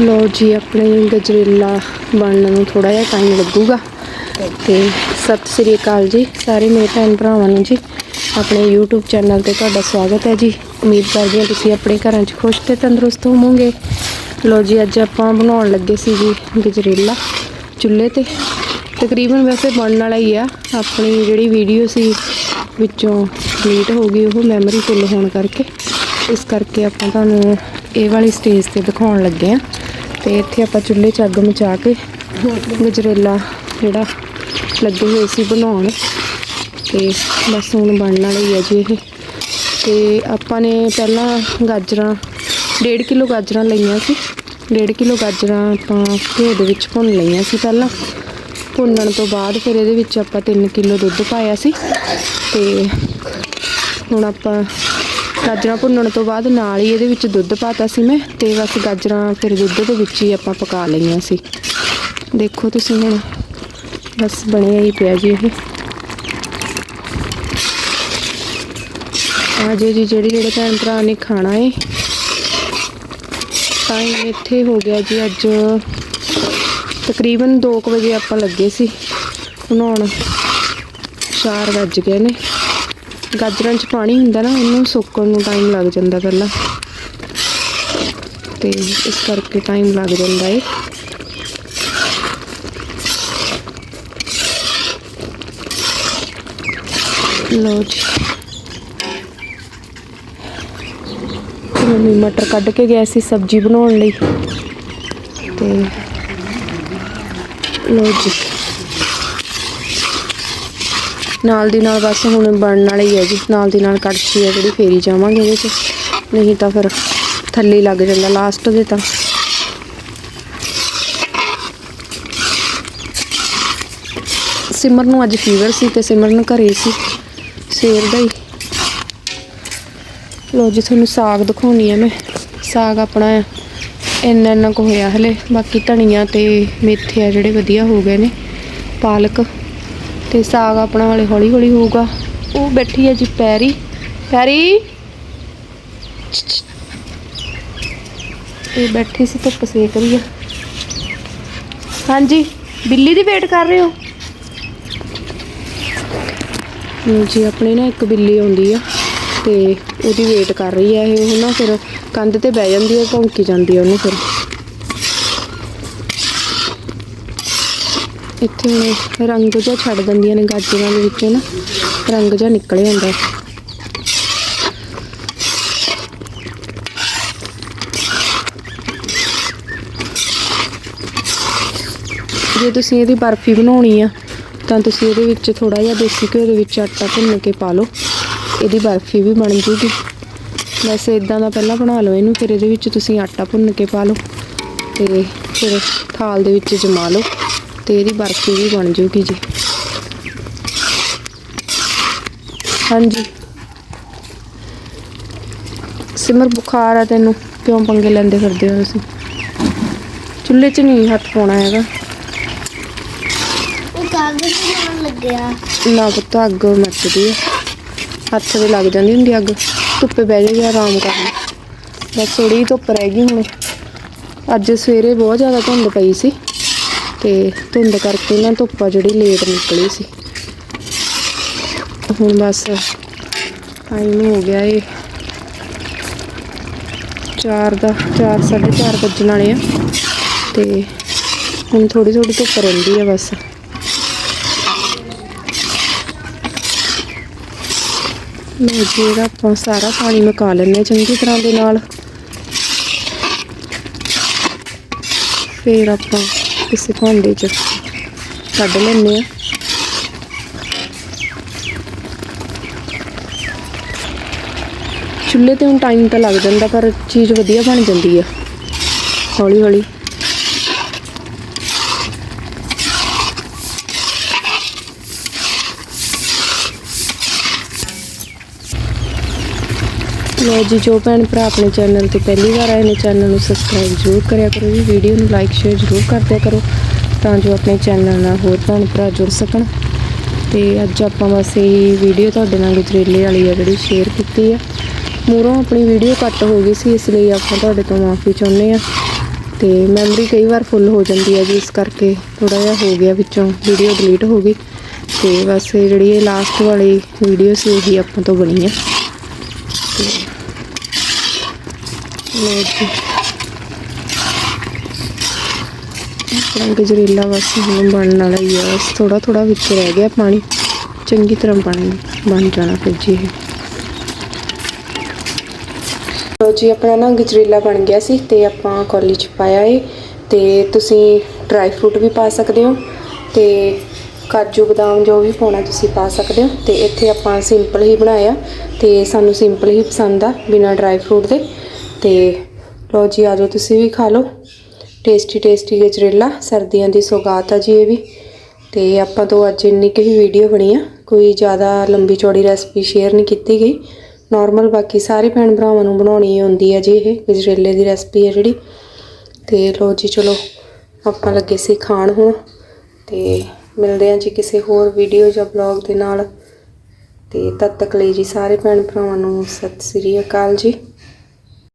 ਲੋ ਜੀ, ਆਪਣੇ ਗਜਰੇਲਾ ਬਣਨ ਨੂੰ ਥੋੜਾ ਜਿਹਾ ਟਾਈਮ ਲੱਗੂਗਾ। ਤੇ ਸਤਿ ਸ੍ਰੀ ਅਕਾਲ ਜੀ, ਸਾਰੇ ਮੇਰੇ ਭੈਣ ਭਰਾਵਾਂ ਨੂੰ ਜੀ। ਆਪਣੇ YouTube ਚੈਨਲ ਤੇ ਤੁਹਾਡਾ ਸਵਾਗਤ ਹੈ ਜੀ। ਉਮੀਦ ਕਰਦੀ ਹਾਂ ਤੁਸੀਂ ਆਪਣੇ ਘਰਾਂ 'ਚ ਖੁਸ਼ ਤੇ ਤੰਦਰੁਸਤ ਹੋਵੋਗੇ। ਲੋ ਜੀ, ਅੱਜ ਆਪਾਂ ਬਣਾਉਣ ਲੱਗੇ ਸੀ ਜੀ ਗਜਰੇਲਾ ਚੁੱਲ੍ਹੇ ਤੇ। ਤਕਰੀਬਨ ਵੈਸੇ ਬਣਨ ਵਾਲਾ ਹੀ ਆ। ਆਪਣੀ ਜਿਹੜੀ ਵੀਡੀਓ ਸੀ ਵਿੱਚੋਂ ਡਿਲੀਟ ਹੋ ਗਈ, ਉਹ ਮੈਮਰੀ ਫੁੱਲ ਹੋਣ ਕਰਕੇ। ਇਸ ਕਰਕੇ ਆਪਾਂ ਤੁਹਾਨੂੰ ਇਹ ਵਾਲੀ ਸਟੇਜ ਤੇ ਦਿਖਾਉਣ ਲੱਗੇ ਆ ਤੇ ਇੱਥੇ ਆਪਾਂ ਚੁੱਲ੍ਹੇ 'ਚ ਅੱਗ ਮਚਾ ਕੇ ਗਜਰੇਲਾ ਜਿਹੜਾ ਲੱਗੇ ਹੋਏ ਸੀ ਬਣਾਉਣ ਤੇ ਬਸ ਹੁਣ ਬਣਨ ਵਾਲੀ ਹੈ ਜੀ ਇਹ। ਤੇ ਆਪਾਂ ਨੇ ਪਹਿਲਾਂ ਗਾਜਰਾਂ 1.5 ਕਿਲੋ ਗਾਜਰਾਂ ਲਈਆਂ ਸੀ। 1.5 ਕਿਲੋ ਗਾਜਰਾਂ ਆਪਾਂ ਘਿਓ ਦੇ ਵਿੱਚ ਭੁੰਨ ਲਈਆਂ ਸੀ ਪਹਿਲਾਂ। ਭੁੰਨਣ ਤੋਂ ਬਾਅਦ ਫਿਰ ਇਹਦੇ ਵਿੱਚ ਆਪਾਂ 3 ਕਿਲੋ ਦੁੱਧ ਪਾਇਆ ਸੀ। ਤੇ ਹੁਣ ਆਪਾਂ ਗਾਜਰਾਂ ਭੁੰਨਣ ਤੋਂ ਬਾਅਦ ਨਾਲ ਹੀ ਇਹਦੇ ਵਿੱਚ ਦੁੱਧ ਪਾਤਾ ਸੀ ਮੈਂ ਤੇ ਬਸ ਗਾਜਰਾਂ ਫਿਰ ਦੁੱਧ ਦੇ ਵਿੱਚ ਹੀ ਆਪਾਂ ਪਕਾ ਲਈਆਂ ਸੀ। ਦੇਖੋ ਤੁਸੀਂ ਹੁਣ, ਬਸ ਬਣਿਆ ਹੀ ਪਿਆ ਜੀ ਇਹ। ਆ ਜੇ ਜੀ, ਜਿਹੜੇ ਜਿਹੜੇ ਭੈਣ ਭਰਾ ਨੇ ਖਾਣਾ ਏ। ਟਾਈਮ ਇੱਥੇ ਹੋ ਗਿਆ ਜੀ ਅੱਜ। ਤਕਰੀਬਨ 2 ਵਜੇ ਆਪਾਂ ਲੱਗੇ ਸੀ। ਬਣਾਉਣ 4 ਵੱਜ ਗਏ ਨੇ। ਗਾਜਰਾਂ 'ਚ ਪਾਣੀ ਹੁੰਦਾ ਨਾ, ਉਹਨੂੰ ਸੁੱਕਣ ਨੂੰ ਟਾਈਮ ਲੱਗ ਜਾਂਦਾ ਪਹਿਲਾਂ। ਤੇ ਇਸ ਕਰਕੇ ਟਾਈਮ ਲੱਗ ਜਾਂਦਾ ਏ ਲੋ ਜੀ। ਮੰਮੀ ਮਟਰ ਕੱਢ ਕੇ ਗਿਆ ਸੀ ਸਬਜ਼ੀ ਬਣਾਉਣ ਲਈ। ਤੇ ਲੋ ਜੀ। ਨਾਲ ਦੀ ਨਾਲ ਬਸ ਹੁਣ ਬਣਨ ਵਾਲੀ ਹੈ ਜੀ। ਨਾਲ ਦੀ ਨਾਲ ਕੜਛੀ ਹੈ ਜਿਹੜੀ, ਫੇਰੀ ਜਾਵਾਂਗੇ ਇਹਦੇ 'ਚ। ਨਹੀਂ ਤਾਂ ਫਿਰ ਥੱਲੇ ਲੱਗ ਜਾਂਦਾ ਲਾਸਟ ਦੇ ਤਾਂ। ਸਿਮਰ ਨੂੰ ਅੱਜ ਫੀਵਰ ਸੀ ਤੇ ਸਿਮਰਨ ਘਰੇ ਸੀ, ਸਵੇਰ ਦਾ ਹੀ। ਲੋ ਜੀ, ਤੁਹਾਨੂੰ ਸਾਗ ਦਿਖਾਉਣੀ ਆ ਮੈਂ। ਸਾਗ ਆਪਣਾ ਇੰਨਾ ਇੰਨਾ ਕੁ ਹੋਇਆ ਹਲੇ, ਬਾਕੀ ਧਨੀਆ ਤੇ ਮੇਥੇ ਆ ਜਿਹੜੇ ਵਧੀਆ ਹੋ ਗਏ ਨੇ, ਪਾਲਕ। ਤੇ ਸਾਗ ਆਪਣਾ ਹਲੇ ਹੌਲੀ ਹੌਲੀ ਹੋਊਗਾ। ਉਹ ਬੈਠੀ ਹੈ ਜੀ ਪੈਰੀ। ਪੈਰੀ। ਇਹ ਬੈਠੀ ਸੀ, ਧੁੱਪ ਸੇਕ ਰਹੀ ਆ ਹਾਂਜੀ, ਬਿੱਲੀ ਦੀ ਵੇਟ ਕਰ ਰਹੇ ਹੋ? ਜੀ, ਆਪਣੇ ਨਾ ਇੱਕ ਬਿੱਲੀ ਆਉਂਦੀ ਆ ਤੇ ਉਹਦੀ ਵੇਟ ਕਰ ਰਹੀ ਆ ਇਹ। ਉਹ ਨਾ ਫਿਰ ਕੰਧ ਤੇ ਬਹਿ ਜਾਂਦੀ ਆ ਭੌਂਕੀ ਜਾਂਦੀ ਆ ਉਹਨੂੰ ਫਿਰ। ਇੱਥੇ ਰੰਗ ਜਿਹਾ ਛੱਡ ਦਿੰਦੀਆਂ ਨੇ ਗਾਜਰਾਂ ਦੇ ਵਿੱਚੋਂ ਨਾ, ਰੰਗ ਜਿਹਾ ਨਿਕਲ ਜਾਂਦਾ। ਜੇ ਤੁਸੀਂ ਇਹਦੀ ਬਰਫੀ ਬਣਾਉਣੀ ਆ, ਤਾਂ ਤੁਸੀਂ ਇਹਦੇ ਵਿੱਚ ਥੋੜਾ ਜਿਹਾ ਦੇਸੀ ਘਿਓ ਦੇ ਵਿੱਚ ਆਟਾ ਭੁੰਨ ਕੇ ਪਾ ਲਓ। ਇਹਦੀ ਬਰਫੀ ਵੀ ਬਣ ਜੂਗੀ। ਵੈਸੇ ਇਦਾਂ ਦਾ ਪਹਿਲਾਂ ਬਣਾ ਲਓ ਇਹਨੂੰ, ਫਿਰ ਇਹਦੇ ਵਿੱਚ ਤੁਸੀਂ ਆਟਾ ਭੁੰਨ ਕੇ ਪਾ ਲਓ। ਤੇ ਫਿਰ ਥਾਲ ਦੇ ਵਿੱਚ ਜਮਾ ਲਓ। ਤੇ ਇਹਦੀ ਬਰਫੀ ਵੀ ਬਣ ਜੂਗੀ ਜੀ। ਹਾਂਜੀ। ਸਿਮਰ ਬੁਖਾਰ ਆ ਤੈਨੂੰ? ਕਿਉਂ ਪੰਗੇ ਲੈਂਦੇ ਫਿਰਦੇ ਹੋ ਤੁਸੀਂ? ਚੁੱਲ੍ਹੇ 'ਚ ਨਹੀਂ ਹੱਥ ਪਾਉਣਾ ਹੈਗਾ। ਉਹ ਕਾਗਜ਼ ਬਣਾਉਣ ਲੱਗਿਆ। ਨਾ ਪੁੱਤ ਅੱਗ ਮੱਚਦੀ ਆ। ਹੱਥ ਦੇ ਲੱਗ ਜਾਂਦੀ ਹੁੰਦੀ ਅੱਗ। ਧੁੱਪੇ ਬਹਿ ਜਾਈਏ ਆਰਾਮ ਕਰ ਬਸ ਥੋੜੀ ਧੁੱਪ ਰਹਿ ਗਈ ਹੁਣ। ਅੱਜ ਸਵੇਰੇ ਬਹੁਤ ਜ਼ਿਆਦਾ ਧੁੰਦ ਪਈ ਸੀ। ਤੇ ਧੁੰਦ ਕਰਕੇ ਨਾ ਧੁੱਪ ਆ ਜਿਹੜੀ ਲੇਟ ਨਿਕਲੀ ਸੀ। ਹੁਣ ਬਸ ਟਾਈਮ ਹੋ ਗਿਆ ਏ। 4 ਦਾ 4 4:30 ਵੱਜਣ ਵਾਲੇ ਆ। ਤੇ ਹੁਣ ਥੋੜੀ ਥੋੜੀ ਧੁੱਪ ਰਹਿੰਦੀ ਆ ਬਸ। ਲਓ ਜੀ, ਇਹਦਾ ਆਪਾਂ ਸਾਰਾ ਪਾਣੀ ਮੁਕਾ ਲੈਂਦੇ ਹਾਂ ਚੰਗੀ ਤਰ੍ਹਾਂ ਦੇ ਨਾਲ। ਫਿਰ ਆਪਾਂ ਕਿਸੇ ਭਾਂਡੇ 'ਚ ਕੱਢ ਲੈਂਦੇ ਆ। ਚੁੱਲ੍ਹੇ ਤੇ ਹੁਣ ਟਾਈਮ ਤਾਂ ਲੱਗ ਜਾਂਦਾ, ਪਰ ਚੀਜ਼ ਵਧੀਆ ਬਣ ਜਾਂਦੀ ਆ। ਹੌਲੀ ਹੌਲੀ ਲੋ ਜੀ, ਜੋ ਭੈਣ ਭਰਾ ਆਪਣੇ ਚੈਨਲ ਤੇ ਪਹਿਲੀ ਵਾਰ ਆਏ ਨੇ ਚੈਨਲ ਨੂੰ ਸਬਸਕ੍ਰਾਈਬ ਜ਼ਰੂਰ ਕਰਿਆ ਕਰੋ ਜੀ ਵੀਡੀਓ ਨੂੰ ਲਾਈਕ ਸ਼ੇਅਰ ਜ਼ਰੂਰ ਕਰਦਿਆ ਕਰੋ, ਤਾਂ ਜੋ ਆਪਣੇ ਚੈਨਲ ਨਾਲ ਹੋਰ ਭੈਣ ਭਰਾ ਜੁੜ ਸਕਣ। ਤੇ ਅੱਜ ਆਪਾਂ ਬਸ ਇਹ ਵੀਡੀਓ ਤੁਹਾਡੇ ਨਾਲ ਗਜਰੇਲੇ ਵਾਲੀ ਆ ਜਿਹੜੀ ਸ਼ੇਅਰ ਕੀਤੀ ਆ। ਮੂਰੋਂ ਆਪਣੀ ਵੀਡੀਓ ਕੱਟ ਹੋ ਗਈ ਸੀ, ਇਸ ਲਈ ਆਪਾਂ ਤੁਹਾਡੇ ਤੋਂ ਮਾਫੀ ਚਾਹੁੰਦੇ ਆ। ਤੇ ਮੈਮਰੀ ਕਈ ਵਾਰ ਫੁੱਲ ਹੋ ਜਾਂਦੀ ਹੈ ਜੀ, ਇਸ ਕਰਕੇ ਥੋੜਾ ਜਿਹਾ ਹੋ ਗਿਆ ਵਿੱਚੋਂ ਵੀਡੀਓ ਡਿਲੀਟ ਹੋ ਗਈ। ਤੇ ਬਸ ਜਿਹੜੀ ਇਹ ਲਾਸਟ ਵਾਲੀ ਵੀਡੀਓ ਸੀ ਉਹੀ ਆਪਾਂ ਤੋਂ ਬਣੀ ਹੈ ਤੇ ਜੀ ਆਪਣਾ ਗਜਰੇਲਾ ਬਸ ਹੁਣ ਬਣਨ ਵਾਲਾ ਹੀ ਆ। ਬਸ ਥੋੜਾ ਥੋੜਾ ਵਿੱਚ ਰਹਿ ਗਿਆ ਪਾਣੀ। ਚੰਗੀ ਤਰ੍ਹਾਂ ਪਾਣੀ ਬਣ ਜਾਣਾ ਫਿਰ ਜੀ ਇਹ। ਲੋ ਜੀ, ਆਪਣਾ ਨਾ ਗਜਰੇਲਾ ਬਣ ਗਿਆ ਸੀ ਤੇ ਆਪਾਂ ਕੌਲੀ ਚ ਪਾਇਆ ਏ। ਤੇ ਤੁਸੀਂ ਡਰਾਈ ਫਰੂਟ ਵੀ ਪਾ ਸਕਦੇ ਹੋ। ਤੇ ਕਾਜੂ ਬਦਾਮ ਜੋ ਵੀ ਪਾਉਣਾ ਤੁਸੀਂ ਪਾ ਸਕਦੇ ਹੋ ਤੇ ਇੱਥੇ ਆਪਾਂ ਸਿੰਪਲ ਹੀ ਬਣਾਇਆ ਤੇ ਸਾਨੂੰ ਸਿੰਪਲ ਹੀ ਪਸੰਦ ਆ ਬਿਨਾ ਡਰਾਈ ਫਰੂਟ ਦੇ ਤੇ ਲੋ ਜੀ ਆਜੋ ਤੁਸੀਂ ਵੀ ਖਾ ਲਓ। ਟੇਸਟੀ ਟੇਸਟੀ ਗਜਰੇਲਾ ਸਰਦੀਆਂ ਦੀ ਸੌਗਾਤ ਆ ਜੀ ਇਹ ਵੀ। ਤੇ ਆਪਾਂ ਤੋਂ ਅੱਜ ਇੰਨੀ ਕੁ ਹੀ ਵੀਡੀਓ ਬਣੀ ਆ। ਕੋਈ ਜ਼ਿਆਦਾ ਲੰਬੀ ਚੌੜੀ ਰੈਸਪੀ ਸ਼ੇਅਰ ਨਹੀਂ ਕੀਤੀ ਗਈ। ਨਾਰਮਲ ਬਾਕੀ ਸਾਰੇ ਭੈਣ ਭਰਾਵਾਂ ਨੂੰ ਬਣਾਉਣੀ ਆਉਂਦੀ ਹੈ ਜੀ ਇਹ ਗਜਰੇਲੇ ਦੀ ਰੈਸਪੀ ਹੈ ਜਿਹੜੀ। ਤੇ ਲੋ ਜੀ, ਚਲੋ ਆਪਾਂ ਲੱਗੇ ਸੀ ਖਾਣ ਹੁਣ। ਤੇ ਮਿਲਦੇ ਹਾਂ ਜੀ ਕਿਸੇ ਹੋਰ ਵੀਡੀਓ ਜਾਂ ਬਲੌਗ ਦੇ ਨਾਲ। ਤੇ ਤਦ ਤੱਕ ਲਈ ਜੀ ਸਾਰੇ ਭੈਣ ਭਰਾਵਾਂ ਨੂੰ ਸਤਿ ਸ੍ਰੀ ਅਕਾਲ ਜੀ।